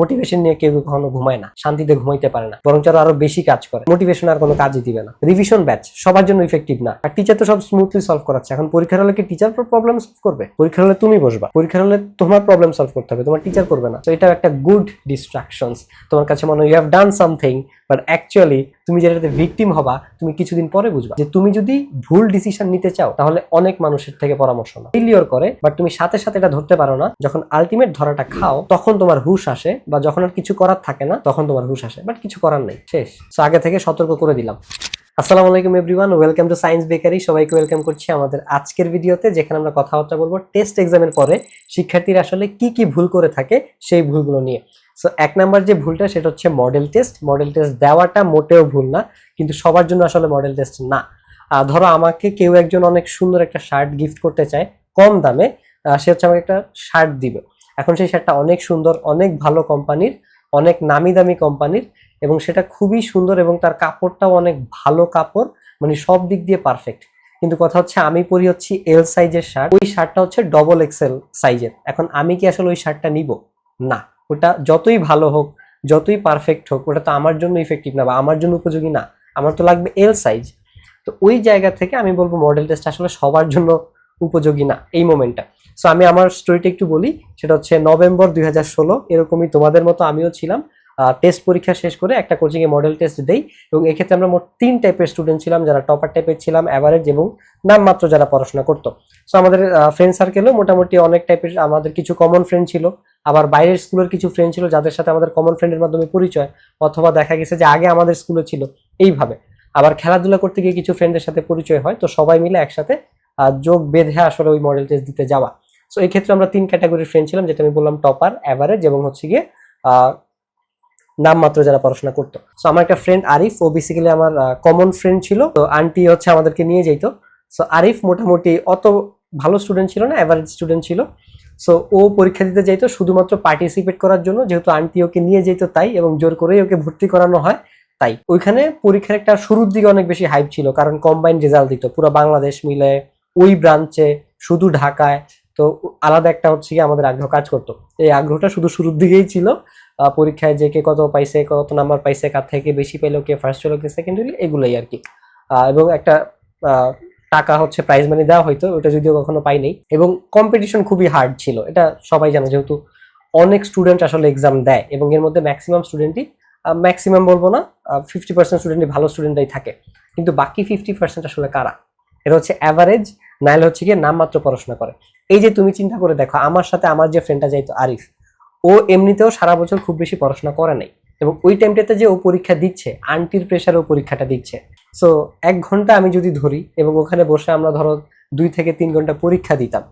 Motivation নিয়ে কেউ কখনো ঘুমায় না, শান্তিতে ঘুমাইতে পারে না বরং আরও বেশি কাজ করে। মোটিভেশন আর কোনো কাজই দিবে না। রিভিশন ব্যাচ সবার জন্য ইফেক্টিভ না। আর টিচার তো সব স্মুথলি সলভ করাচ্ছে। এখন পরীক্ষার হলে কি টিচার প্রবলেম সলভ করবে? পরীক্ষার হলে তুমি বসবা। পরীক্ষার হলে তোমার প্রবলেম সলভ করতে হবে, তোমার টিচার করবে না। তো এটা একটা গুড ডিস্ট্রাকশনস তোমার কাছে মনে হয় you have done something but actually তুমি যেটাতে ভিকটিম হবা, তুমি কিছুদিন পরে বুঝবা যে তুমি যদি ভুল ডিসিশন নিতে চাও, তাহলে অনেক মানুষের থেকে পরামর্শ নাও। ফেলিওর করে বাট তুমি সাথে সাথে এটা ধরতে পারো না। যখন আলটিমেট ধরাটা খাও, তখন তোমার হুশ আসে বা যখন আর কিছু করার থাকে না, তখন তোমার হুশ আসে বাট কিছু করার নেই, শেষ। তো আগে থেকে সতর্ক করে দিলাম। আসসালামু আলাইকুম everyone welcome to science bakery সবাইকে ওয়েলকাম করছি আমাদের আজকের ভিডিওতে, যেখানে আমরা কথাবার্তা বলব টেস্ট এক্সামের পরে শিক্ষার্থীরা আসলে কি কি ভুল করে থাকে সেই ভুলগুলো নিয়ে। সো এক নাম্বার যে ভুলটা, সেটা হচ্ছে মডেল টেস্ট মডেল টেস্ট দেওয়াটা মোটেও ভুল না, কিন্তু সবার জন্য আসলে মডেল টেস্ট না। ধরো আমাকে কেউ একজন অনেক সুন্দর একটা শার্ট গিফট করতে চায়, কম দামে সে হচ্ছে আমাকে একটা শার্ট দিবে। এখন সেই শার্টটা অনেক সুন্দর, অনেক ভালো কোম্পানির, অনেক নামি দামি কোম্পানির এবং সেটা খুবই সুন্দর এবং তার কাপড়টাও অনেক ভালো কাপড় মানে সব দিক দিয়ে পারফেক্ট কিন্তু কথা হচ্ছে আমি পরি হচ্ছি এল সাইজের শার্ট, ওই শার্টটা হচ্ছে ডবল এক্সেল সাইজের এখন আমি কি আসলে ওই শার্টটা নিব? না, ওটা যতই ভালো হোক, যতই পারফেক্ট হোক, ওটা তো আমার জন্য ইফেক্টিভ না বা আমার জন্য উপযোগী না, আমার তো লাগবে এল সাইজ তো ওই জায়গা থেকে আমি বলব মডেল টেস্ট আসলে সবার জন্য উপযোগী না, এই মোমেন্টটা সো আমি আমার স্টোরিটা একটু বলি, সেটা হচ্ছে নভেম্বর দুই হাজার ষোলো, এরকমই তোমাদের মতো আমিও ছিলাম। টেস্ট পরীক্ষা শেষ করে একটা কোচিংয়ে মডেল টেস্ট দেই এবং এক্ষেত্রে আমরা মোট তিন টাইপের স্টুডেন্ট ছিলাম, যারা টপার টাইপের ছিলাম অ্যাভারেজ এবং নামমাত্র যারা পড়াশোনা করতো। সো আমাদের ফ্রেন্ড সার্কেলও মোটামুটি অনেক টাইপের আমাদের কিছু কমন ফ্রেন্ড ছিল। আবার বাইরের স্কুলের কিছু ফ্রেন্ড ছিল, যাদের সাথে আমাদের কমন ফ্রেন্ডের মাধ্যমে পরিচয়, অথবা দেখা গেছে যে আগে আমাদের স্কুলে ছিল, এইভাবে। আবার খেলাধুলা করতে গিয়ে কিছু ফ্রেন্ডের সাথে পরিচয় হয়, তো সবাই মিলে একসাথে যোগ বেঁধে আসলে ওই মডেল টেস্ট দিতে যাওয়া। সো এই ক্ষেত্রে আমরা তিন ক্যাটাগরির ফ্রেন্ড ছিলাম, যেটা আমি বললাম টপার অ্যাভারেজ এবং হচ্ছে গিয়ে নামমাত্র যারা পড়াশোনা করতো। সো আমার একটা ফ্রেন্ড আরিফ, ও বেসিক্যালি আমার কমন ফ্রেন্ড ছিল। তো আন্টি হচ্ছে আমাদেরকে নিয়ে যেত। সো আরিফ মোটামুটি অত ভালো স্টুডেন্ট ছিল না অ্যাভারেজ স্টুডেন্ট ছিল। সো ও পরীক্ষা দিতে যাইতো শুধুমাত্র পার্টিসিপেট করার জন্য, যেহেতু আন্টি ওকে নিয়ে যেত তাই, এবং জোর করেই ওকে ভর্তি করানো হয় তাই। ওইখানে পরীক্ষার একটা শুরুর দিকে অনেক বেশি হাইপ ছিল, কারণ কম্বাইন্ড রেজাল্ট দিত, পুরো বাংলাদেশ মিলে। ওই ব্রাঞ্চে শুধু ঢাকায়। তো আলাদা একটা হচ্ছে কি আমাদের আগ্রহ কাজ করতো। এই আগ্রহটা শুধু শুরুর দিকেই ছিল। পরীক্ষায় যে কে কত পাইছে, কত নাম্বার পাইছে, কার থেকে বেশি পেল, কে ফার্স্ট হলো কে সেকেন্ড হলো এগুলোই আর কি। এবং একটা টাকা হচ্ছে প্রাইজ মানি দেওয়া হয়তো ওটা যদিও কখনো পাই নাই। এবং কম্পিটিশন খুবই হার্ড ছিল। এটা সবাই জানে, যেহেতু অনেক স্টুডেন্ট আসলে এক্সাম দেয় এবং এর মধ্যে ম্যাক্সিমাম স্টুডেন্টই ম্যাক্সিমাম বলব না ফিফটি পার্সেন্ট স্টুডেন্টই ভালো স্টুডেন্টরাই থাকে। কিন্তু বাকি ফিফটি পার্সেন্ট আসলে কারা? এটা হচ্ছে অ্যাভারেজ নাইলে হচ্ছে গিয়ে নামমাত্র পড়াশোনা করে। এই যে তুমি চিন্তা করে দেখো, আমার সাথে আমার যে ফ্রেন্ডটা যাইতো, আরিফ, ও এমনিতেও সারা বছর খুব বেশি পড়াশোনা করে নাই এবং ওই টাইমটাতে যে ও পরীক্ষা দিচ্ছে আন্টির প্রেশারে ও পরীক্ষাটা দিচ্ছে। সো এক ঘণ্টা আমি যদি ধরি এবং ওখানে বসে আমরা ধরো দুই থেকে তিন ঘণ্টা পরীক্ষা দিতাম,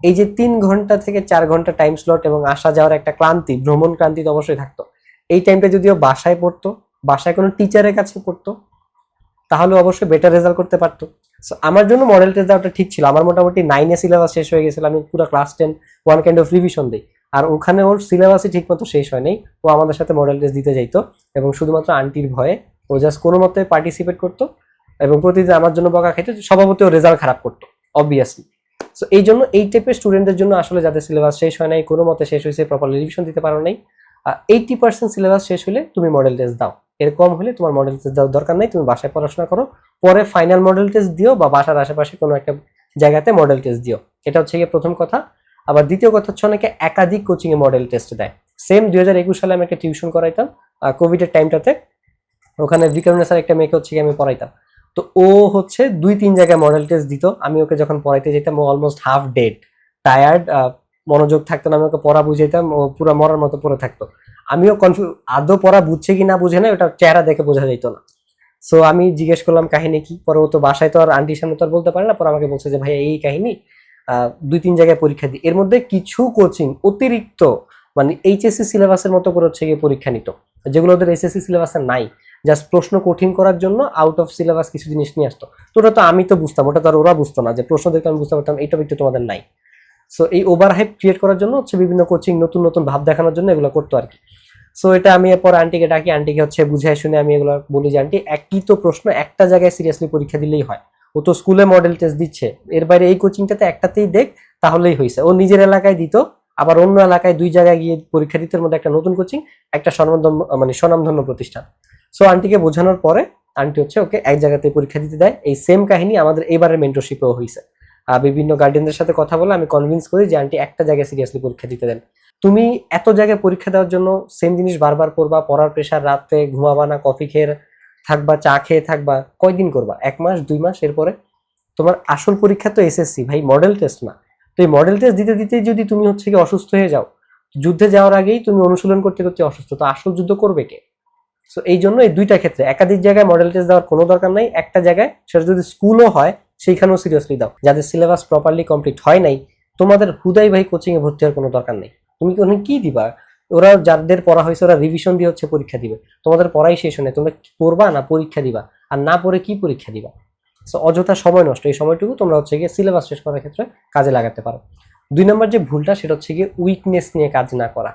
এই যে তিন ঘণ্টা থেকে চার ঘণ্টা টাইম স্লট এবং আসা যাওয়ার একটা ক্লান্তি, ভ্রমণ ক্লান্তি তো অবশ্যই থাকতো। এই টাইমটা যদিও বাসায় পড়তো, বাসায় কোনো টিচারের কাছে পড়তো তাহলে অবশ্যই বেটার রেজাল্ট করতে পারতো। সো আমার জন্য মডেল টেস্ট দেওয়াটা ঠিক ছিল। আমার মোটামুটি নাইনে সিলেবাস শেষ হয়ে গেছিল। আমি পুরো class ten one kind of revision দিই। আর ওখানে ওর সিলেবাসই ঠিক মতো শেষ হয় নাই ও আমাদের সাথে মডেল টেস্ট দিতে যাইতো। এবং শুধুমাত্র আন্টির ভয়ে ও জাস্ট কোনো মতে পার্টিসিপেট করতো। এবং প্রতিদিন আমার জন্য বকা খেতে স্বভাবতই ও রেজাল্ট খারাপ করতো অবভিয়াসলি সো এই জন্য এই টাইপের স্টুডেন্টদের জন্য আসলে যাদের সিলেবাস শেষ হয় নাই, কোনো মতে শেষ হয়েছে প্রপারলি রিভিশন দিতে পারো নাই। এইটি পার্সেন্ট সিলেবাস শেষ হলে তুমি মডেল টেস্ট দাও। এর কম হলে তোমার মডেল টেস্ট দেওয়ার দরকার নেই, তুমি বাসায় পড়াশোনা করো। পরে ফাইনাল মডেল টেস্ট দিও বা বাসার আশেপাশে কোনো একটা জায়গাতে মডেল টেস্ট দিও। এটা হচ্ছে গিয়ে প্রথম কথা। আবার দ্বিতীয় কথা হচ্ছে অনেকে একাধিক কোচিংয়ে মডেল টেস্ট দেয়। সেম দুই হাজার একুশ সালে আমি একটা টিউশন করাইতাম কোভিডের টাইমটাতে ওখানে বিক্রমনে স্যার একটা মেয়েকে হচ্ছে আমি পড়াইতাম। তো ও হচ্ছে দুই তিন জায়গায় মডেল টেস্ট দিত। আমি ওকে যখন পড়াইতে যেতাম, ও অলমোস্ট হাফ ডেড টায়ার্ড মনোযোগ থাকতো না, আমি ওকে পড়া বুঝাইতাম, ও পুরো মরার মতো পড়ে থাকতো। আমিও কনফিউ আদৌ পড়া বুঝছে কি না বুঝে না ওটা চেহারা দেখে বোঝা যেত না। সো আমি জিজ্ঞেস করলাম, কাহিনী কি? পরে ও তো বাসায় তো আর আন্টির সামনে তো আর বলতে পারে না, পরে আমাকে বলছে যে, ভাই, এই কাহিনী দুই তিন জায়গায় পরীক্ষা দিই এর মধ্যে কিছু কোচিং অতিরিক্ত মানে এইচএসসি সিলেবাসের মতো করে হচ্ছে গিয়ে পরীক্ষা নিত, যেগুলো ওদের এসএসসি সিলেবাসে নাই। জাস্ট প্রশ্ন কঠিন করার জন্য আউট অফ সিলেবাস কিছু জিনিস নিয়ে আসতো। তো ওটা তো আমি তো বুঝতাম, ওটা তো আর ওরা বুঝতো না, যে প্রশ্ন দেখতে আমি বুঝতে পারতাম, এই টপিক তো তোমাদের নাই। সো এই ওভার হাইপ ক্রিয়েট করার জন্য হচ্ছে বিভিন্ন কোচিং নতুন নতুন ভাব দেখানোর জন্য এগুলো করতো আর কি। সো এটা আমি এরপর আন্টিকে ডাকি। আন্টিকে হচ্ছে বুঝাই শুনে আমি এগুলো বলি যে, আন্টি, একই তো প্রশ্ন একটা জায়গায় সিরিয়াসলি পরীক্ষা দিলেই হয়। ও তো স্কুলে মডেল টেস্ট দিচ্ছে। এর বাইরে এই কোচিংটাতে একটাতেই দেখ, তাহলেই হয়েছে ও নিজের এলাকায় দিত, আবার অন্য এলাকায় দুই জায়গায় গিয়ে পরীক্ষা দিতে। মধ্যে একটা নতুন কোচিং একটা স্বনামধন্য মানে স্বনামধন্য প্রতিষ্ঠান। সো আন্টিকে বোঝানোর পরে আন্টি হচ্ছে, ওকে, এক জায়গাতে পরীক্ষা দিতে দেয়। এই সেম কাহিনী আমাদের এবারের মেন্টরশিপেও হয়েছে আর বিভিন্ন গার্ডিয়ানদের সাথে কথা বলে আমি কনভিন্স করি যে, আন্টি, একটা জায়গায় সিরিয়াসলি পরীক্ষা দিতে দেন। তুমি এত জায়গায় পরীক্ষা দেওয়ার জন্য সেম জিনিস বারবার করবা, পড়ার প্রেশার রাতে ঘুমাবা না কফি খেয়ে থাকবা, চা খেয়ে থাকবা, কয়দিন করবা? এক মাস, দুই মাস, এরপরে তোমার আসল পরীক্ষা তো এসএসসি ভাই মডেল টেস্ট না। তো এই মডেল টেস্ট দিতে দিতে যদি তুমি হচ্ছে কি অসুস্থ হয়ে যাও, যুদ্ধে যাওয়ার আগেই তুমি অনুশীলন করতে করতে অসুস্থ। তো আসল যুদ্ধ করবে কে? সো এই জন্য এই দুইটা ক্ষেত্রে, একাধিক জায়গায় মডেল টেস্ট দেওয়ার কোনো দরকার নাই, একটা জায়গায় সেটা যদি স্কুলও হয়, সেইখানেও সিরিয়াসলি দাও। যাদের সিলেবাস প্রপারলি কমপ্লিট হয় নাই, তোমাদের হুদাই ভাই কোচিংয়ে ভর্তি হওয়ার কোনো দরকার নেই। তুমি কি কি দিবা? ওরা যাদের পড়া হয়েছে, ওরা রিভিশন দিয়ে হচ্ছে পরীক্ষা দিবে। তোমাদের পড়াই শেষ হয় তোমরা পড়বা না পরীক্ষা দিবা? আর না পড়ে কি পরীক্ষা দিবা? সো অযথা সময় নষ্ট। এই সময়টুকু তোমরা হচ্ছে গিয়ে সিলেবাস শেষ করার ক্ষেত্রে কাজে লাগাতে পারো। দুই নম্বর যে ভুলটা, সেটা হচ্ছে গিয়ে উইকনেস নিয়ে কাজ না করা।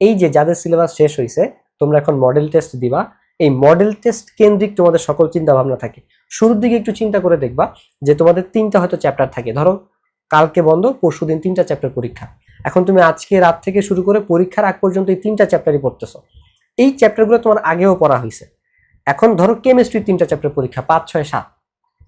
এই যে যাদের সিলেবাস শেষ হয়েছে, তোমরা এখন মডেল টেস্ট দিবা। এই মডেল টেস্ট কেন্দ্রিক তোমাদের সকল চিন্তা ভাবনা থাকে। শুরুর দিকে একটু চিন্তা করে দেখবা যে তোমাদের তিনটা হয়তো চ্যাপ্টার থাকে। ধরো, কালকে বন্ধ পরশু দিন তিনটা চ্যাপ্টার পরীক্ষা। এখন তুমি আজকে রাত থেকে শুরু করে পরীক্ষার আগ পর্যন্ত এই তিনটা চ্যাপ্টারই পড়তেছো। এই চ্যাপ্টারগুলো তোমার আগেও পড়া হয়েছে। এখন ধরো কেমিস্ট্রির তিনটা চ্যাপ্টার পরীক্ষা, পাঁচ, ছয়, সাত।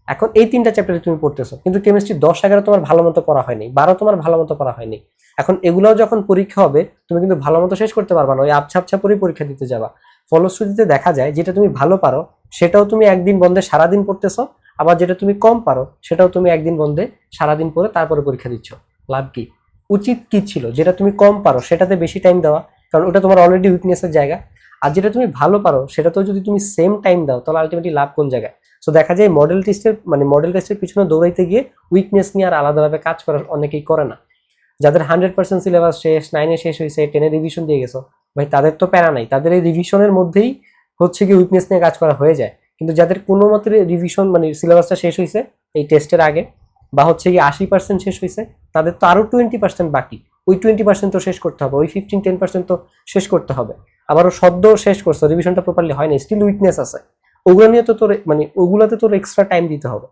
এখন এই তিনটা চ্যাপ্টারে তুমি পড়তেছো। কিন্তু কেমিস্ট্রি দশ, এগারো তোমার ভালো মতো পড়া হয়নি, বারো তোমার ভালো মতো পড়া হয়নি। এখন এগুলোও যখন পরীক্ষা হবে, তুমি কিন্তু ভালো মতো শেষ করতে পারবা না, ওই আবছা আবছা পরেই পরীক্ষা দিতে যাবা। ফলশ্রুতিতে দেখা যায়, যেটা তুমি ভালো পারো, সেটাও তুমি একদিন বন্ধে সারাদিন পড়তেছো, আবার যেটা তুমি কম পারো, সেটাও তুমি একদিন বন্ধে সারাদিন পরে তারপরে পরীক্ষা দিচ্ছ। লাভ কি? উচিত কি ছিল? যেটা তুমি কম পারো, সেটাতে বেশি টাইম দেওয়া, কারণ ওটা তোমার অলরেডি উইকনেসের জায়গা। আর যেটা তুমি ভালো পারো, সেটাতেও যদি তুমি সেম টাইম দাও, তাহলে আলটিমেটলি লাভ কোন জায়গায়? সো দেখা যায় মডেল টেস্টের মানে মডেল টেস্টের পিছনে দৌড়াইতে গিয়ে উইকনেস নিয়ে আর আলাদাভাবে কাজ করার অনেকেই করে না। যাদের হান্ড্রেড পার্সেন্ট সিলেবাস শেষ নাইনে শেষ হয়েছে টেনে রিভিশন দিয়ে গেছো, ভাই তাদের তো প্যারা নাই। তাদের এই রিভিশনের মধ্যেই হচ্ছে কি উইকনেস নিয়ে কাজ করা হয়ে যায়। কিন্তু যাদের কোনো মতে রিভিশন মানে সিলেবাসটা শেষ হয়েছে, এই টেস্টের আগে বা হচ্ছে কি আশি পার্সেন্ট শেষ হয়েছে তাদের তো আরও টোয়েন্টি পার্সেন্ট বাকি। ওই টোয়েন্টি পার্সেন্ট তো শেষ করতে হবে, ওই ফিফটিন টেন পার্সেন্ট তো শেষ করতে হবে। আবারও সদ্য শেষ করছে রিভিশনটা প্রপারলি হয় না স্টিল উইকনেস আছে। ওগুলো নিয়ে তো তোর মানে ওগুলোতে তোর এক্সট্রা টাইম দিতে হবে।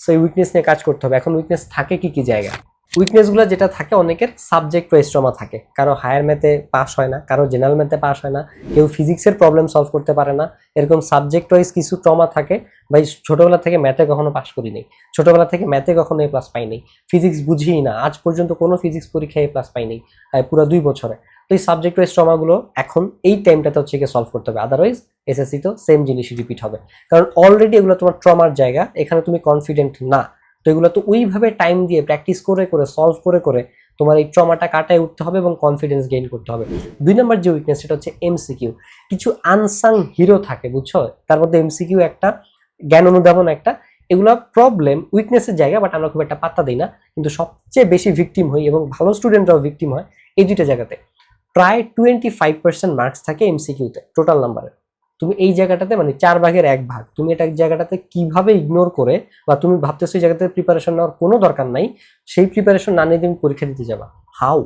সেই উইকনেস নিয়ে কাজ করতে হবে। এখন উইকনেস থাকে কি কি জায়গা উইকনেসগুলো যেটা থাকে অনেকের সাবজেক্ট ওয়াইজ ট্রমা থাকে। কারও হায়ার ম্যাথে পাস হয় না, কারও জেনারেল ম্যাথে পাস হয় না, কেউ ফিজিক্সের প্রবলেম সলভ করতে পারে না। এরকম সাবজেক্ট ওয়াইজ কিছু ট্রমা থাকে, ভাই ছোটবেলা থেকে ম্যাথে কখনো পাস করি নাই ছোটবেলা থেকে ম্যাথে কখনো এ প্লাস পাই নাই ফিজিক্স বুঝিই না, আজ পর্যন্ত কোনো ফিজিক্স পরীক্ষায় এ প্লাস পাই নাই পুরো দুই বছরে। তো এই সাবজেক্ট ওয়াইজ ট্রমাগুলো এখন এই টাইমটাতে হচ্ছে গিয়ে সলভ করতে হবে আদারওয়াইজ এসএসসি তো সেম জিনিসই রিপিট হবে। কারণ অলরেডি এগুলো তোমার ট্রমার জায়গা, এখানে তুমি কনফিডেন্ট না। তো এগুলো তো ওইভাবে টাইম দিয়ে প্র্যাকটিস করে করে সলভ করে করে তোমার এই ট্রমাটা কাটায় উঠতে হবে এবং কনফিডেন্স গেইন করতে হবে। দুই নম্বর যে উইকনেস সেটা হচ্ছে এমসিকিউ কিছু আনসাং হিরো থাকে, বুঝছ? তার মধ্যে এমসিকিউ একটা, জ্ঞান অনুধাবন একটা। এগুলো প্রবলেম উইকনেসের জায়গা বাট আমরা খুব একটা পাত্তা দিই না। কিন্তু সবচেয়ে বেশি ভিকটিম হই এবং ভালো স্টুডেন্টরাও ভিকটিম হয় এই দুইটা জায়গাতে। প্রায় টোয়েন্টি ফাইভ পার্সেন্ট মার্কস থাকে এমসিকিউতে টোটাল নাম্বারে তুমি এই জায়গাটাতে মানে চার ভাগের এক ভাগ, তুমি এটা জায়গাটাতে কীভাবে ইগনোর করে বা তুমি ভাবতেছো এই জায়গাতে প্রিপারেশন নেওয়ার কোনো দরকার নাই, সেই প্রিপারেশন না নিয়ে তুমি পরীক্ষা দিতে যাবা। হাউ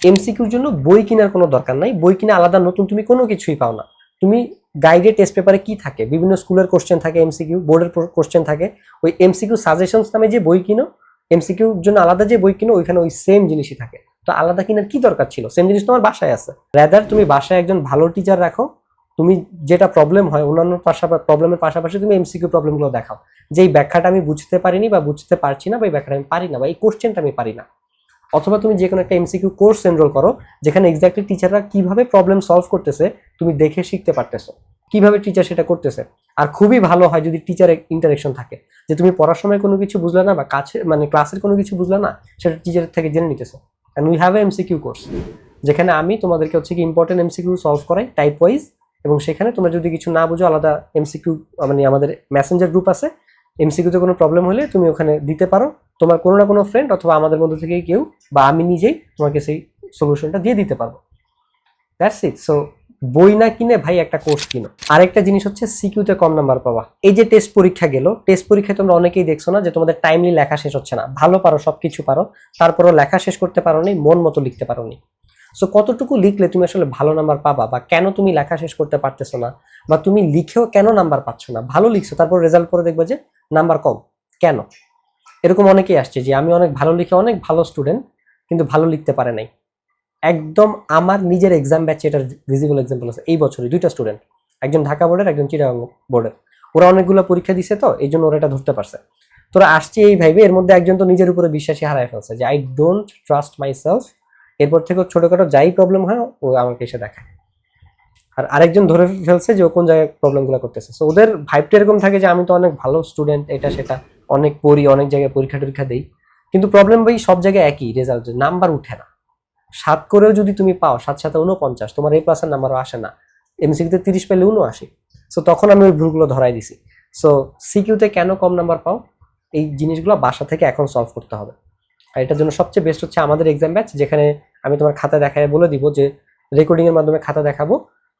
এমসিকিউর জন্য বই কেনার কোনো দরকার নাই, বই কিনে আলাদা নতুন তুমি কোনো কিছুই পাও না। তুমি গাইডে টেস্ট পেপারে কি থাকে? বিভিন্ন স্কুলের কোশ্চেন থাকে এমসিকিউ বোর্ডের কোশ্চেন থাকে, ওই এমসিকিউ সাজেশনস নামে যে বই কিনো এমসিকিউর জন্য আলাদা যে বই কিনো, ওইখানে ওই সেম জিনিসই থাকে। তো আলাদা কিনার কি দরকার ছিল? সেম জিনিস তোমার বাসায় আছে। রেদার তুমি বাসায় একজন ভালো টিচার রাখো তুমি যেটা প্রবলেম হয়, অন্যান্য পাশাপাশি প্রবলেমের পাশাপাশি তুমি এমসিকিউ প্রবলেমগুলো দেখাও। যে এই ব্যাখ্যাটা আমি বুঝতে পারিনি বা বুঝতে পারছি না, বা এই ব্যাখ্যাটা আমি পারি না, বা এই কোশ্চেনটা আমি পারি না। অথবা তুমি যে কোনো একটা এমসিকিউ কোর্স এনরোল করো, যেখানে এক্স্যাক্টলি টিচাররা কীভাবে প্রবলেম সলভ করতেছে, তুমি দেখে শিখতে পারতেছো। কীভাবে টিচার সেটা করতেছে? আর খুবই ভালো হয় যদি টিচার ইন্টারেকশন থাকে। যে তুমি পড়ার সময় কোনো কিছু বুঝলে না, বা কাছে মানে ক্লাসের কোনো কিছু বুঝলে না, সেটা টিচারের থেকে জেনে নিতেছো। And we have a MCQ course যেখানে আমি তোমাদেরকে হচ্ছে কি ইম্পর্টেন্ট এমসিকিউ সলভ করাই টাইপ ওয়াইজ এবং সেখানে তোমরা যদি কিছু না বুঝো, আলাদা এমসিকিউ মানে আমাদের মেসেঞ্জার গ্রুপ আছে এমসিকিউতে কোনো প্রবলেম হলে তুমি ওখানে দিতে পারো। তোমার কোনো না কোনো ফ্রেন্ড অথবা আমাদের মধ্যে থেকে কেউ বা আমি নিজেই তোমাকে সেই সলিউশনটা দিয়ে দিতে পারব। দ্যাটস ইট সো বই না কিনে ভাই একটা কোর্স কিনো। আরেকটা জিনিস হচ্ছে সিকিউতে কম নাম্বার পাওয়া। এই যে টেস্ট পরীক্ষা গেল টেস্ট পরীক্ষায় তোমরা অনেকেই দেখছ না যে তোমাদের টাইমলি লেখা শেষ হচ্ছে না। ভালো পারো সব কিছু পারো। তারপরও লেখা শেষ করতে পারো নি মন মতো লিখতে পারো নি সো কতটুকু লিখলে তুমি আসলে ভালো নাম্বার পাবা বা কেন তুমি লেখা শেষ করতে পারতেছো না বা তুমি লিখেও কেন নাম্বার পাচ্ছ না? ভালো লিখছো, তারপর রেজাল্ট করে দেখবে যে নাম্বার কম। কেন? এরকম অনেকেই আসছে যে আমি অনেক ভালো লিখে অনেক ভালো স্টুডেন্ট কিন্তু ভালো লিখতে পারে নাই। একদম আমার নিজের এক্সাম ব্যাচে এটার ভিজিবল এক্সাম্পল আছে। এই বছরে দুইটা স্টুডেন্ট একজন ঢাকা বোর্ডের একজন চিটাগাং বোর্ডের ওরা অনেকগুলো পরীক্ষা দিছে তো এই জন্য ওরা এটা ধরতে পারছে। তোরা আসছে এই ভাইবে, এর মধ্যে একজন তো নিজের উপরে বিশ্বাসী হারায় ফেলছে যে I don't trust myself এরপর থেকে ছোটখাটো যাই প্রবলেম হয়, ও আমাকে এসে দেখায়। আর আরেকজন ধরে ফেলছে যে ও কোন জায়গায় প্রবলেমগুলো করতেছে। সো ওদের ভাইবটা এরকম থাকে যে আমি তো অনেক ভালো স্টুডেন্ট এটা সেটা, অনেক পড়ি, অনেক জায়গায় পরীক্ষা টরীক্ষা দিই। কিন্তু প্রবলেম ভাই সব জায়গায় একই রেজাল্ট নাম্বার উঠে না। সাত করেও যদি তুমি পাও, সাত সাথে উনপঞ্চাশ তোমার এই প্লাসের নাম্বারও আসে না। এমসিকিউতে তিরিশ পেলে উনআশি সো তখন আমি ওই ভুলগুলো ধরাই দিছি। সো সিকিউতে কেন কম নাম্বার পাও? এই জিনিসগুলো বাসা থেকে এখন সলভ করতে হবে। আর এটার জন্য সবচেয়ে বেস্ট হচ্ছে আমাদের এক্সাম ব্যাচ যেখানে আমি তোমার খাতা দেখায় বলে দিব যে রেকর্ডিং এর মাধ্যমে খাতা দেখাবো।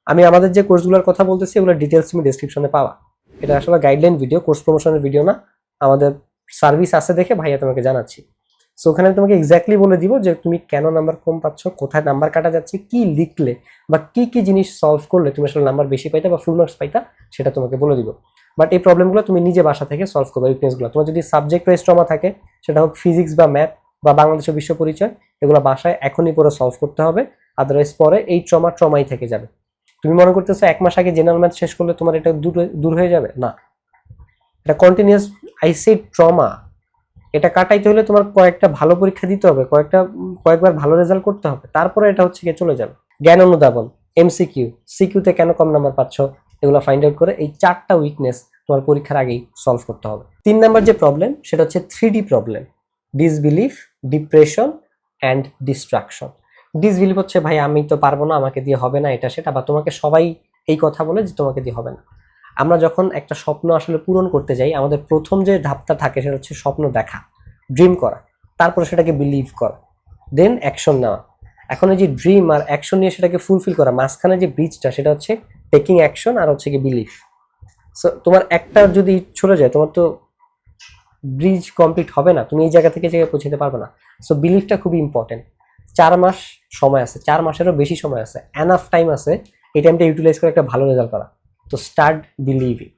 আমি আমাদের যে কোর্সগুলোর কথা বলতেছি ওগুলো ডিটেলস তুমি ডিসক্রিপশনে পাওয়া এটা আসলে গাইডলাইন ভিডিও কোর্স প্রমোশনের ভিডিও না। আমাদের সার্ভিস আছে দেখে ভাইয়া তোমাকে জানাচ্ছি। সো ওখানে আমি তোমাকে এক্স্যাক্টলি বলে দিব যে তুমি কেন নাম্বার কম পাচ্ছ, কোথায় নাম্বার কাটা যাচ্ছে, কি লিখলে বা কি কি জিনিস সলভ করলে তুমি আসলে নাম্বার বেশি পাইতা বা ফুল মার্কস পাইতা, সেটা তোমাকে বলে দিব। বাট এই প্রবলেমগুলো তুমি নিজে বাসা থেকে সলভ করবে উইকনেসগুলো তোমার যদি সাবজেক্ট ওয়াইজ ট্রমা থাকে, সেটা হোক ফিজিক্স বা ম্যাথ বা বাংলাদেশের বিশ্ব পরিচয়, এগুলো বাসায় এখনই পরে সলভ করতে হবে। আদারওয়াইজ পরে এই ট্রমা ট্রমাই থেকে যাবে। তুমি মনে করতেছো এক মাস আগে জেনারেল ম্যাথ শেষ করলে তোমার এটা দূর দূর হয়ে যাবে? না। এটা কন্টিনিউয়াস আই ট্রমা এটা কাটাইতে হলে তোমার কয়েকটা ভালো পরীক্ষা দিতে হবে, কয়েকটা, কয়েকবার ভালো রেজাল্ট করতে হবে। তারপরে এটা হচ্ছে গিয়ে চলে যাবে। জ্ঞান অনুধাবন এমসিকিউ সিকিউতে কেন কম নাম্বার পাচ্ছ? এগুলো ফাইন্ড আউট করে এই চারটা উইকনেস তোমার পরীক্ষার আগেই সলভ করতে হবে। তিন নাম্বার যে প্রবলেম সেটা হচ্ছে three D problem disbelief depression and destruction disbelieve হচ্ছে, ভাই, আমি তো পারব না, আমাকে দিয়ে হবে না এটা সেটা। বা তোমাকে সবাই এই কথা বলে যে তোমাকে দিয়ে হবে না। আমরা যখন একটা স্বপ্ন আসলে পূরণ করতে যাই, আমাদের প্রথম যে ধাপটা থাকে সেটা হচ্ছে স্বপ্ন দেখা ড্রিম করা, তারপরে সেটাকে বিলিভ করা দেন অ্যাকশন নেওয়া। এখন এই যে ড্রিম আর অ্যাকশন নিয়ে সেটাকে ফুলফিল করা, মাঝখানে যে ব্রিজটা সেটা হচ্ছে টেকিং অ্যাকশন আর হচ্ছে কি বিলিভ সো তোমার একটা যদি চলে যায়, তোমার তো ব্রিজ কমপ্লিট হবে না, তুমি এই জায়গা থেকে জায়গায় পৌঁছাতে পারবে না। সো বিলিভটা খুবই ইম্পর্টেন্ট চার মাস সময় আছে, চার মাসেরও বেশি সময় আছে অ্যানাফ টাইম আছে, এই টাইমটা ইউটিলাইজ করে একটা ভালো রেজাল্ট করা। তো স্টার্ট বিলিভিং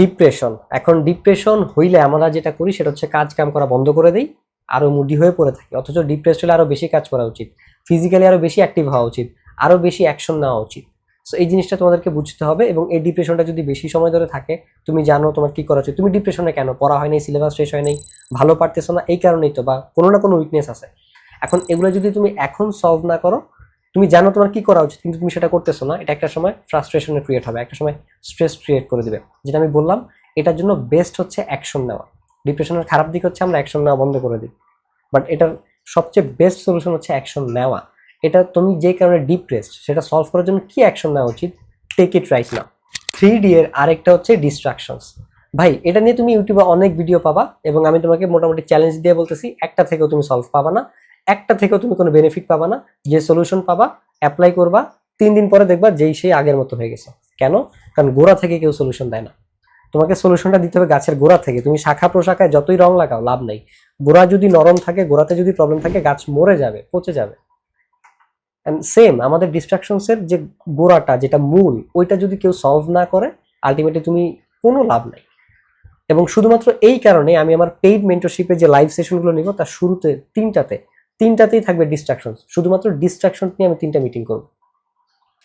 ডিপ্রেশন এখন ডিপ্রেশন হইলে আমরা যেটা করি, সেটা হচ্ছে কাজ কাম করা বন্ধ করে দিই, আরও মুডি হয়ে পড়ে থাকি। অথচ ডিপ্রেস হলে আরও বেশি কাজ করা উচিত। ফিজিক্যালি আরও বেশি অ্যাক্টিভ হওয়া উচিত আরও বেশি অ্যাকশন নেওয়া উচিত। সো এই জিনিসটা তোমাদেরকে বুঝতে হবে এবং এই ডিপ্রেশনটা যদি বেশি সময় ধরে থাকে, তুমি জানো তোমার কি করা উচিত। তুমি ডিপ্রেশনে কেন? পড়া হয়নি সিলেবাস শেষ হয় নাই, ভালো পারতেছো না, এই কারণেই তো বা কোনো না কোনো উইকনেস আছে। এখন এগুলো যদি তুমি এখন সলভ না করো, তুমি জানো তোমার কি করা উচিত, কিন্তু তুমি সেটা করতেছো না, এটা একটা সময় ফ্রাস্ট্রেশনের ক্রিয়েট হবে, একটা সময় স্ট্রেস ক্রিয়েট করে দিবে। যেটা আমি বললাম, এটার জন্য বেস্ট হচ্ছে অ্যাকশন নেওয়া। ডিপ্রেশনের খারাপ দিক হচ্ছে আমরা অ্যাকশন নেওয়া বন্ধ করে দিই। বাট এটার সবচেয়ে বেস্ট সলিউশন হচ্ছে অ্যাকশন নেওয়া। এটা তুমি যে কারণে ডিপ্রেসড সেটা সলভ করার জন্য কি অ্যাকশন নেওয়া উচিত? টেক ইট রাইট না থ্রি ডি এর আরেকটা হচ্ছে ডিস্ট্রাকশনস ভাই, এটা নিয়ে তুমি ইউটিউবে অনেক ভিডিও পাবা এবং আমি তোমাকে মোটামুটি চ্যালেঞ্জ দিয়ে বলতেছি, একটা থেকেও তুমি সলভ পাবা না, একটা থেকেও তুমি কোনো বেনিফিট পাবা না, যে সলিউশন পাবা অ্যাপ্লাই করবা, তিন দিন পরে দেখবা যেই সেই আগের মতো হয়ে গেছে। কেন? কারণ গোড়া থেকে কেউ সলিউশন দেয় না। তোমাকে সলিউশনটা দিতে হবে গাছের গোড়া থেকে। তুমি শাখা প্রশাখায় যতই রং লাগাও, লাভ নেই। গোড়া যদি নরম থাকে, গোড়াতে যদি প্রবলেম থাকে, গাছ মরে যাবে, পচে যাবে। সেম আমাদের ডিস্ট্রাকশনসের যে গোড়াটা, যেটা মূল, ওইটা যদি কেউ সলভ না করে আলটিমেটলি তুমি কোনো লাভ নাই। এবং শুধুমাত্র এই কারণে আমি আমার পেইড মেন্টরশিপে যে লাইভ সেশনগুলো নিব, তার শুরুতে তিনটাতে, তিনটাতেই থাকবে ডিস্ট্রাকশন শুধুমাত্র ডিস্ট্রাকশন নিয়ে আমি তিনটা মিটিং করব।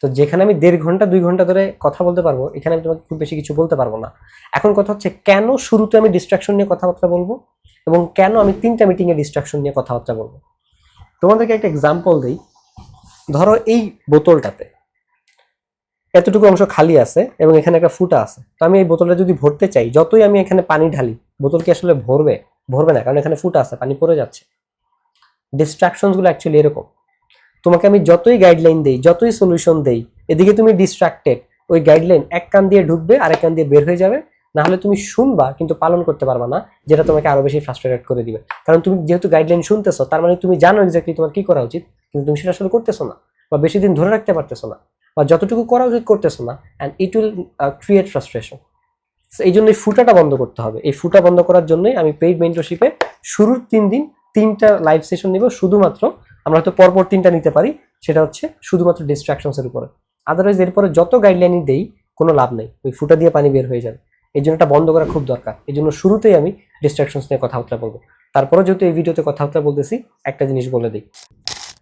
তো যেখানে আমি দেড় ঘণ্টা, দুই ঘণ্টা ধরে কথা বলতে পারব, এখানে আমি তোমাকে খুব বেশি কিছু বলতে পারব না। এখন কথা হচ্ছে, কেন শুরুতে আমি ডিস্ট্রাকশন নিয়ে কথাবার্তা বলব, এবং কেন আমি তিনটা মিটিংয়ে ডিস্ট্রাকশন নিয়ে কথাবার্তা বলব? তোমাদেরকে একটা এক্সাম্পল দিই। ধরো এই বোতলটাতে এতটুকু অংশ খালি আছে এবং এখানে একটা ফুটা আছে। তো আমি এই বোতলটা যদি ভরতে চাই, যতই আমি এখানে পানি ঢালি, বোতল কি আসলে ভরবে? ভরবে না, কারণ এখানে ফুটা আছে, পানি পড়ে যাচ্ছে। ডিস্ট্রাকশনসগুলো অ্যাকচুয়ালি এরকম। তোমাকে আমি যতই গাইডলাইন দেই, যতই সলিউশন দেই, এদিকে তুমি ডিস্ট্রাক্টেড ওই গাইডলাইন এক কান দিয়ে ঢুকবে, আরেক কান দিয়ে বের হয়ে যাবে। না হলে তুমি শুনবা, কিন্তু পালন করতে পারবা না, যেটা তোমাকে আরও বেশি ফ্রাস্ট্রেটেড করে দিবে। কারণ তুমি যেহেতু গাইডলাইন শুনতেছো, তার মানে তুমি জানো এক্স্যাক্টলি তোমার কি করা উচিত। কিন্তু তুমি সেটা আসলে করতেছো না বা বেশি দিন ধরে রাখতে পারতেছো না বা যতটুকু করা উচিত করতেছো না and it will create frustration এই জন্য এই ফুটাটা বন্ধ করতে হবে। এই ফুটা বন্ধ করার জন্যই আমি পেইড মেন্টরশিপে শুরুর তিন দিন তিনটা লাইভ সেশন নিব শুধুমাত্র। আমরা হয়তো পরপর তিনটা নিতে পারি, সেটা হচ্ছে শুধুমাত্র ডিস্ট্রাকশনসের উপরে। আদারওয়াইজ এরপরে যত গাইডলাইনই দেই, কোনো লাভ নেই। ওই ফুটা দিয়ে পানি বের হয়ে যাবে। এই জন্য এটা বন্ধ করা খুব দরকার। এই জন্য শুরুতেই আমি ডিস্ট্রাকশনস নিয়ে কথাবার্তা বলব। তারপরে যেহেতু এই ভিডিওতে কথাবার্তা বলতেছি, একটা জিনিস বলে দিই।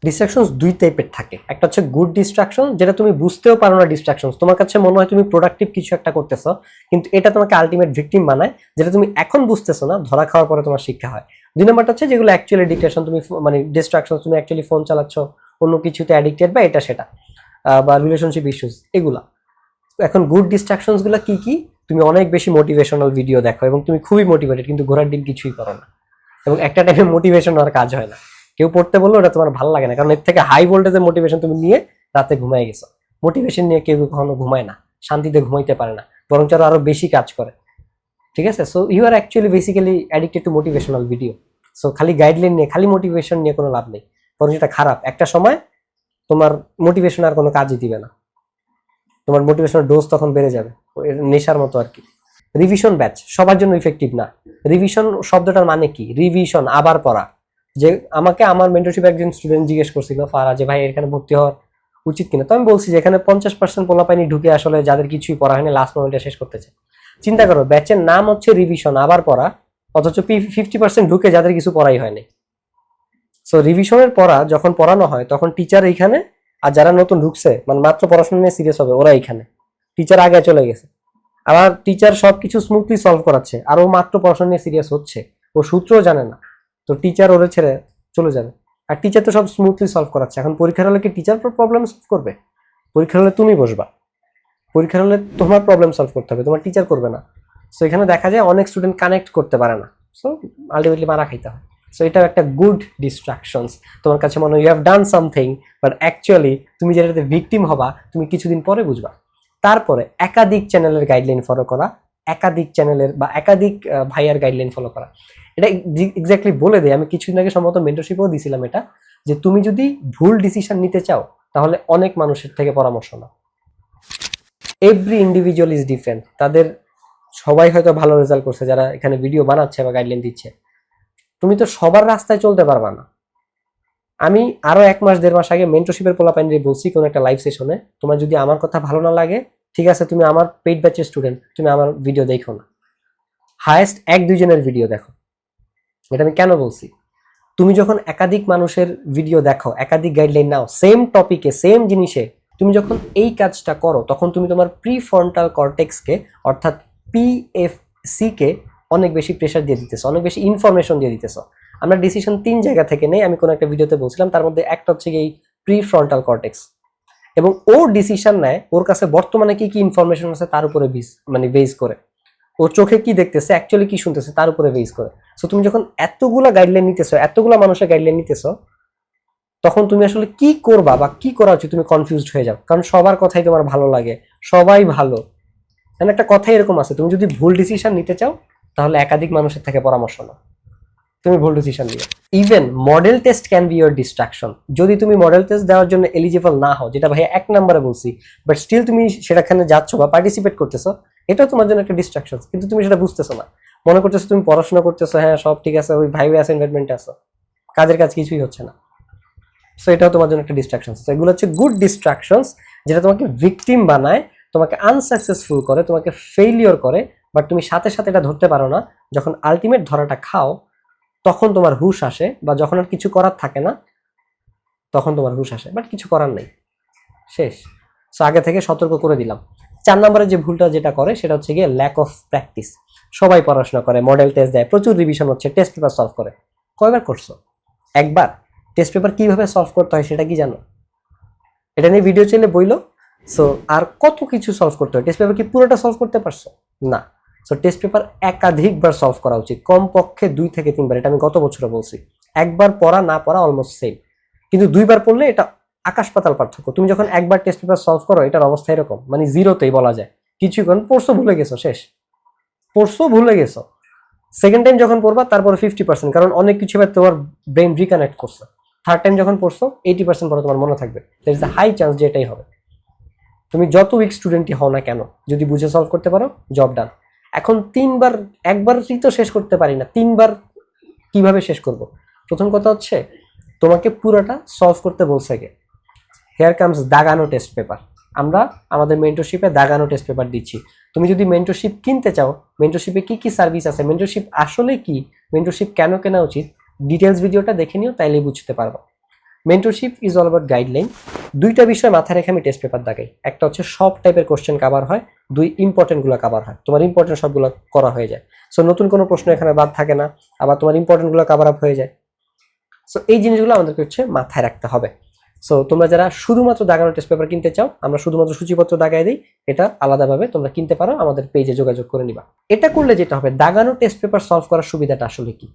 ডিস্ট্রাকশনস দুই টাইপের থাকে। একটা হচ্ছে গুড ডিস্ট্রাকশন যেটা তুমি বুঝতেও পারো না ডিস্ট্রাকশনস তোমার কাছে মনে হয় তুমি প্রোডাক্টিভ কিছু একটা করতেছো, কিন্তু এটা তোমাকে আলটিমেট ভিকটিম বানায়, যেটা তুমি এখন বুঝতেছো না, ধরা খাওয়ার পরে তোমার শিক্ষা হয়। দুই নম্বরটা হচ্ছে যেগুলো অ্যাকচুয়ালি ডিস্ট্রাকশন তুমি মানে ডিস্ট্রাকশন তুমি অ্যাকচুয়ালি ফোন চালাচ্ছ, অন্য কিছুতে অ্যাডিক্টেড বা এটা সেটা বা রিলেশনশিপ ইস্যুস এগুলা। এখন গুড ডিস্ট্রাকশনসগুলো কি কি? তুমি অনেক বেশি মোটিভেশনাল ভিডিও দেখো এবং তুমি খুবই মোটিভেটেড কিন্তু ঘোরার ডিম কিছুই করো না। এবং একটা টাইমে মোটিভেশন আর কাজ হয় না। কেউ পড়তে বলল, ওটা তোমার ভালো লাগে না। কারণ এর থেকে হাই ভোল্টেজের মোটিভেশন তুমি নিয়ে রাতে ঘুমায় গেছো। মোটিভেশন নিয়ে কেউ কখনো ঘুমায় না, শান্তিতে ঘুমাইতে পারে না বরং আরও আরও বেশি কাজ করে। ঠিক আছে? So you are actually basically addicted to motivational video so খালি গাইডলাইন নিয়ে, খালি মোটিভেশন নিয়ে কোনো লাভ নেই। বরং এটা খারাপ। একটা সময় তোমার মোটিভেশন আর কোনো কাজই দিবে না। তোমার মোটিভেশনাল ডোজ তখন বেড়ে যাবে। নেশার মতো আর কি। রিভিশন ব্যাচ সবার জন্য ইফেক্টিভ না। রিভিশন শব্দটার মানে কি? রিভিশন আবার পড়া। যে আমাকে আমার মেন্টরশিপ একজন স্টুডেন্ট জিজ্ঞেস করছিল, ফারা, যে, ভাই, এখানে ভর্তি হওয়ার উচিত কিনা? তো আমি বলছি যে, এখানে পঞ্চাশ পার্সেন্ট পোলাপাইনি ঢুকে আসলে যাদের কিছুই পড়া হয়নি লাস্ট মোমেন্টে শেষ করতেছে চিন্তা করো, ব্যাচের নাম হচ্ছে রিভিশন আবার পড়া, অথচ ফিফটি পার্সেন্ট ঢুকে যাদের কিছু পড়াই হয়নি। সো রিভিশনের পড়া যখন পড়ানো হয়, তখন টিচার এইখানে, আর যারা নতুন ঢুকছে মানে মাত্র পড়াশোনা নিয়ে সিরিয়াস হবে, ওরা এইখানে। টিচার আগে চলে গেছে। আবার টিচার সবকিছু স্মুথলি সলভ করাচ্ছে, আর ও মাত্র পড়াশোনা নিয়ে সিরিয়াস হচ্ছে। ও সূত্রও জানে না। তো টিচার ওরে ছেড়ে চলে যাবে। আর টিচার তো সব স্মুথলি সলভ করাচ্ছে। এখন পরীক্ষার হলে কি টিচার প্রবলেম সলভ করবে? পরীক্ষার হলে তুমি বসবা। পরীক্ষার হলে তোমার প্রবলেম সলভ করতে হবে, তোমার টিচার করবে না। সো এখানে দেখা যায় অনেক স্টুডেন্ট কানেক্ট করতে পারে না। সো আলটিমেটলি মারা খাইতে হয়। সো এটাও একটা গুড ডিস্ট্রাকশনস তোমার কাছে মনে হয় you have done something but actually তুমি যেটাতে ভিকটিম হবা, তুমি কিছুদিন পরে বুঝবা। তারপরে একাধিক চ্যানেলের গাইডলাইন ফলো করা একাধিক চ্যানেলের বা একাধিক ভাইয়ার গাইডলাইন ফলো করা। এটা এক্স্যাক্টলি বলে দেয়। আমি কিছুদিন আগে সম্ভবত মেন্টরশিপও দিছিলাম এটা, যে তুমি যদি ভুল ডিসিশন নিতে চাও, তাহলে অনেক মানুষের থেকে পরামর্শ নাও। এভরি ইন্ডিভিজুয়াল ইজ ডিফারেন্ট তাদের সবাই হয়তো ভালো রেজাল্ট করছে, যারা এখানে ভিডিও বানাচ্ছে বা গাইডলাইন দিচ্ছে। তুমি তো সবার রাস্তায় চলতে পারবা না। আমি আরও এক মাস, দেড় মাস আগে মেন্টরশিপের পোলাপাইন বলছি কোনো একটা লাইভ সেশনে তোমার যদি আমার কথা ভালো না লাগে ঠিক আছে, তুমি আমার পেইড ব্যাচের স্টুডেন্ট তুমি আমার ভিডিও দেখো না। হায়েস্ট এক দুইজনের ভিডিও দেখো। এটা আমি কেন বলছি? তুমি যখন একাধিক মানুষের ভিডিও দেখো, একাধিক গাইডলাইন নাও সেম টপিকে সেম জিনিসে, তুমি যখন এই কাজটা করো, তখন তুমি তোমার প্রি ফ্রন্টাল কর্টেক্সকে অর্থাৎ পিএফসি কে অনেক বেশি প্রেশার দিয়ে দিতেছো, অনেক বেশি ইনফরমেশন দিয়ে দিতেছো। আমরা ডিসিশন তিন জায়গা থেকে নেই, আমি কোনো একটা ভিডিওতে বলছিলাম, তার মধ্যে একটা হচ্ছে এই প্রি ফ্রন্টাল কর্টেক্স এবং ও ডিসিশন নেয়, ওর কাছে বর্তমানে কি কি ইনফরমেশন আছে তার উপরে বেস মানে বেস করে। ও চোখে কি দেখতেছে অ্যাকচুয়ালি কি শুনতেছে তার উপরে বেস করে। সো তুমি যখন এতগুলা গাইডলাইন নিতেছো, এতগুলা মানুষের গাইডলাইন নিতেছো, তখন তুমি আসলে কি করবা বা কি করা উচিত তুমি কনফিউজড হয়ে যাও। কারণ সবার কথাই তোমার ভালো লাগে, সবাই ভালো। মানে একটা কথাই এরকম আছে, তুমি যদি ভুল ডিসিশন নিতে চাও, তাহলে একাধিক মানুষের থেকে পরামর্শ নাও। তুমি ভুল ডিসিশন নিও even model test can be your distraction যদি তুমি মডেল টেস্ট দেওয়ার জন্য এলিজিবল না হও, যেটা ভাই এক নম্বরে বলছি বাট স্টিল তুমি সেটাখানে যাচ্ছ বা পার্টিসিপেট করতেছো, এটাও তোমার জন্য একটা ডিস্ট্রাকশন কিন্তু তুমি সেটা বুঝতেছো না। মনে করতেছো তুমি পড়াশোনা করতেছো হ্যাঁ সব ঠিক আছে, ওই অ্যাসাইনমেন্টে আছো কাজের কাজ কিছুই হচ্ছে না। সো এটাও তোমার জন্য একটা ডিস্ট্রাকশন এগুলো হচ্ছে গুড ডিস্ট্রাকশনস যেটা তোমাকে ভিকটিম বানায়, তোমাকে আনসাকসেসফুল করে, তোমাকে ফেইলিওর করে বাট তুমি সাথে সাথে এটা ধরতে পারো না। যখন আলটিমেট ধরাটা খাও তখন তোমার হুশ আসে বা যখন আর কিছু করার থাকে না, তখন তোমার হুশ আসে বাট কিছু করার নেই। শেষ। সো আগে থেকে সতর্ক করে দিলাম। চার নম্বরে যে ভুলটা যেটা করে, সেটা হচ্ছে গিয়ে ল্যাক অফ প্র্যাকটিস সবাই পড়াশোনা করে মডেল টেস্ট দেয়, প্রচুর রিভিশন হচ্ছে টেস্ট পেপার সলভ করে। কয়বার করছ? একবার। টেস্ট পেপার কীভাবে সলভ করতে হয় সেটা কি জানো? এটা নিয়ে ভিডিও চাইলে বইলো। সো আর কত কিছু সলভ করতে হয়? টেস্ট পেপার কি পুরোটা সলভ করতে পারছ? না। সো টেস্ট পেপার একাধিকবার সলভ করা উচিত। কমপক্ষে দুই থেকে তিনবার, এটা আমি গত বছরে বলছি। একবার পড়া, না পড়া অলমোস্ট সেম কিন্তু দুইবার পড়লে এটা আকাশ পাতাল পার্থক্য। তুমি যখন একবার টেস্ট পেপার সলভ করো, এটার অবস্থা এরকম মানে জিরোতেই বলা যায়। কিছুই কারণ পড়ছো ভুলে গেছো, শেষ। পড়ছো ভুলে গেছো। সেকেন্ড টাইম যখন পড়বা, তারপরে ফিফটি পার্সেন্ট কারণ অনেক কিছু এবার তোমার ব্রেন রিকানেক্ট করছে। থার্ড টাইম যখন পড়ছো এইটি পার্সেন্ট পরে তোমার মনে থাকবে। দের ইজ হাই চান্স যে এটাই হবে। তুমি যত উইক স্টুডেন্টই হও না কেন, যদি বুঝে সলভ করতে পারো জব ডান এখন তিনবার, একবারই তো শেষ করতে পারি না। তিনবার কীভাবে শেষ করব? প্রথম কথা হচ্ছে, তোমাকে পুরোটা সলভ করতে বলছে কে? হেয়ার কামস দাগানো টেস্ট পেপার আমরা আমাদের মেন্টরশিপে দাগানো টেস্ট পেপার দিচ্ছি। তুমি যদি মেন্টরশিপ কিনতে চাও মেন্টরশিপে কি কি সার্ভিস আছে? মেন্টরশিপ আসলে কি? মেন্টরশিপ কেন কেনা উচিত? ডিটেলস ভিডিওটা দেখে নিও তাইলে বুঝতে পারব। Mentorship is all about guideline দুইটা বিষয় মাথায় রেখে আমি টেস্ট পেপার দেখাই একটা হচ্ছে সব টাইপের কোশ্চেন কাভার হয়, দুই ইম্পর্টেন্টগুলো কাভার হয়। তোমার ইম্পর্টেন্ট সবগুলো করা হয়ে যায়। সো নতুন কোনো প্রশ্ন এখানে বাদ থাকে না, আবার তোমার ইম্পর্টেন্টগুলো কাভার আপ হয়ে যায়। সো এই জিনিসগুলো আমাদেরকে হচ্ছে মাথায় রাখতে হবে। সো তোমরা যারা শুধুমাত্র দাগানো টেস্ট পেপার কিনতে চাও, আমরা শুধুমাত্র সূচিপত্র দাগাই দিই, এটা আলাদাভাবে তোমরা কিনতে পারো, আমাদের পেজে যোগাযোগ করে নিবা। এটা করলে যেটা হবে, দাগানো টেস্ট পেপার সলভ করার সুবিধাটা আসলে কি?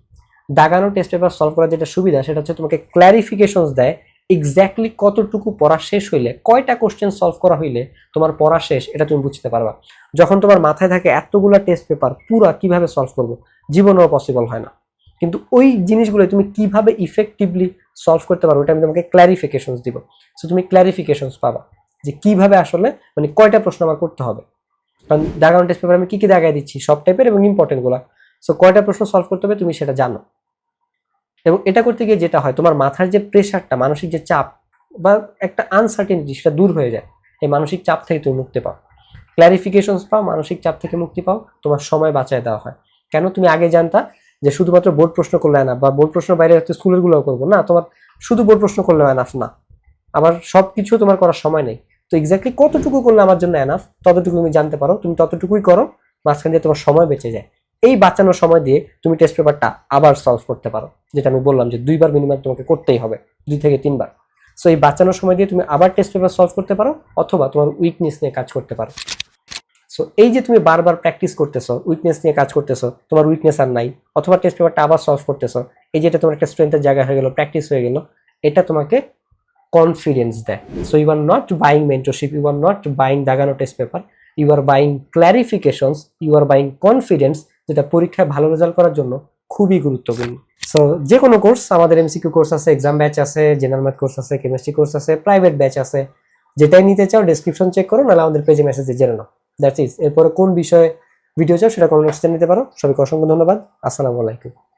দাগানো টেস্ট পেপার সলভ করার যেটা সুবিধা, সেটা হচ্ছে তোমাকে ক্ল্যারিফিকেশনস দেয় এক্স্যাক্টলি কতটুকু পড়া শেষ হইলে, কয়টা কোশ্চেন সলভ করা হইলে তোমার পড়া শেষ, এটা তুমি বুঝতে পারবা। যখন তোমার মাথায় থাকে এতগুলা টেস্ট পেপার পুরা কীভাবে সলভ করব, জীবনেও পসিবল হয় না। কিন্তু ওই জিনিসগুলো তুমি কীভাবে ইফেক্টিভলি সলভ করতে পারো ওটা আমি তোমাকে ক্ল্যারিফিকেশনস দিব। সো তুমি ক্ল্যারিফিকেশনস পাবা যে কীভাবে আসলে মানে কয়টা প্রশ্ন আমার করতে হবে। কারণ দাগানো টেস্ট পেপার আমি কি কি দাগায় দিচ্ছি, সব টাইপের এবং ইম্পর্টেন্টগুলো সো কয়টা প্রশ্ন সলভ করতে হবে তুমি সেটা জানো। এবং এটা করতে গিয়ে যেটা হয়, তোমার মাথার যে প্রেশারটা মানসিক যে চাপ বা একটা আনসার্টেনিটি সেটা দূর হয়ে যায়, এই মানসিক চাপ থেকে তুমি মুক্তি পাও। ক্ল্যারিফিকেশনস পাও, মানসিক চাপ থেকে মুক্তি পাও, তোমার সময় বাঁচায় দেওয়া হয়। কেন তুমি আগে জানতা যে শুধুমাত্র বোর্ড প্রশ্ন করলে না বা বোর্ড প্রশ্ন বাইরে হয়তো স্কুলেরগুলোও করব। না, তোমার শুধু বোর্ড প্রশ্ন করলে এনাফ না আমার সব কিছু তোমার করার সময় নেই। তো এক্স্যাক্টলি কতটুকু করলে আমার জন্য এনাফ ততটুকু তুমি জানতে পারো। তুমি ততটুকুই করো, মাঝখান দিয়ে তোমার সময় বেঁচে যায়। এই বাঁচানোর সময় দিয়ে তুমি টেস্ট পেপারটা আবার সলভ করতে পারো। যেটা আমি বললাম যে দুইবার মিনিমাম তোমাকে করতেই হবে, দুই থেকে তিনবার। সো এই বাঁচানোর সময় দিয়ে তুমি আবার টেস্ট পেপার সলভ করতে পারো অথবা তোমার উইকনেস নিয়ে কাজ করতে পারো। সো এই যে তুমি বারবার প্র্যাকটিস করতেছো উইকনেস নিয়ে কাজ করতেছো, তোমার উইকনেস আর নাই, অথবা টেস্ট পেপারটা আবার সলভ করতেছো, এই যেটা তোমার একটা স্ট্রেংথের জায়গা হয়ে গেল প্র্যাকটিস হয়ে গেল, এটা তোমাকে কনফিডেন্স দেয়। So you are not buying mentorship you are not buying দাগানো test paper you are buying clarifications you are buying confidence যেটা পরীক্ষায় ভালো রেজাল্ট করার জন্য খুবই গুরুত্বপূর্ণ। সো যে কোনো কোর্স আমাদের এমসিকিউ কোর্স আছে এক্সাম ব্যাচ আছে জেনারেল ম্যাথ কোর্স আছে কেমিস্ট্রি কোর্স আছে প্রাইভেট ব্যাচ আছে। যেটাই নিতে চাও ডেসক্রিপশন চেক করো, নাহলে আমাদের পেজে মেসেজে জেনে নাও। দ্যাট ইজ এরপরে কোন বিষয়ে ভিডিও চাও, সেটা কমেন্ট নিতে পারো। সবাইকে অসংখ্য ধন্যবাদ। আসসালামু আলাইকুম।